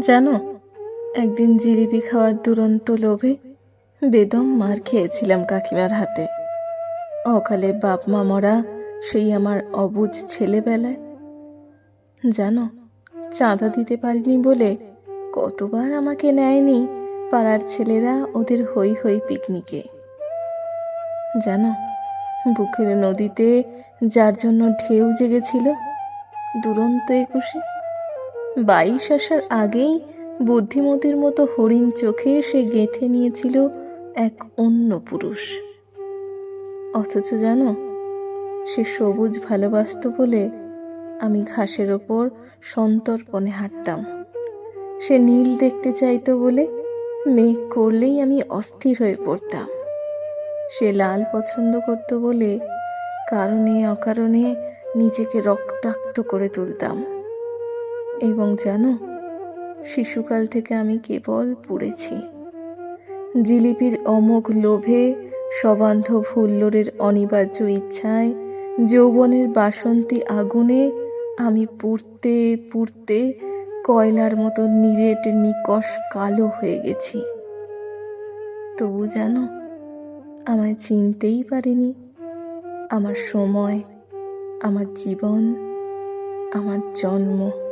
জানো, একদিন জিলিপি খাওয়ার দুরন্ত লোভে বেদম মার খেয়েছিলাম কাকিমার হাতে। অকালে বাপ মা মরা সেই আমার অবুঝ ছেলেবেলায়। জানো, চাঁদা দিতে পারিনি বলে কতবার আমাকে নেয়নি পাড়ার ছেলেরা ওদের হই হই পিকনিকে। জানো, বুকের নদীতে যার জন্য ঢেউ জেগেছিল দুরন্ত একুশে বাইশ আসার আগেই বুদ্ধিমতির মতো হরিণ চোখে সে গেঁথে নিয়েছিল এক অন্য পুরুষ। অথচ জানো, সে সবুজ ভালোবাসত বলে আমি ঘাসের ওপর সন্তর্পণে হাঁটতাম। সে নীল দেখতে চাইতো বলে মেঘ করলেই আমি অস্থির হয়ে পড়তাম। সে লাল পছন্দ করত বলে কারণে অকারণে নিজেকে রক্তাক্ত করে তুলতাম। এবং জানো, শিশুকাল থেকে আমি কেবল পড়েছি। জিলিপির অমোঘ লোভে সবান্ধব হুল্লোড়ের অনিবার্য ইচ্ছায় যৌবনের বাসন্তী আগুনে আমি পুড়তে পুড়তে কয়লার মতো নিরেট নিকষ কালো হয়ে গেছি। তবু জানো, আমায় চিনতেই পারিনি। আমার সময়, আমার জীবন, আমার জন্ম।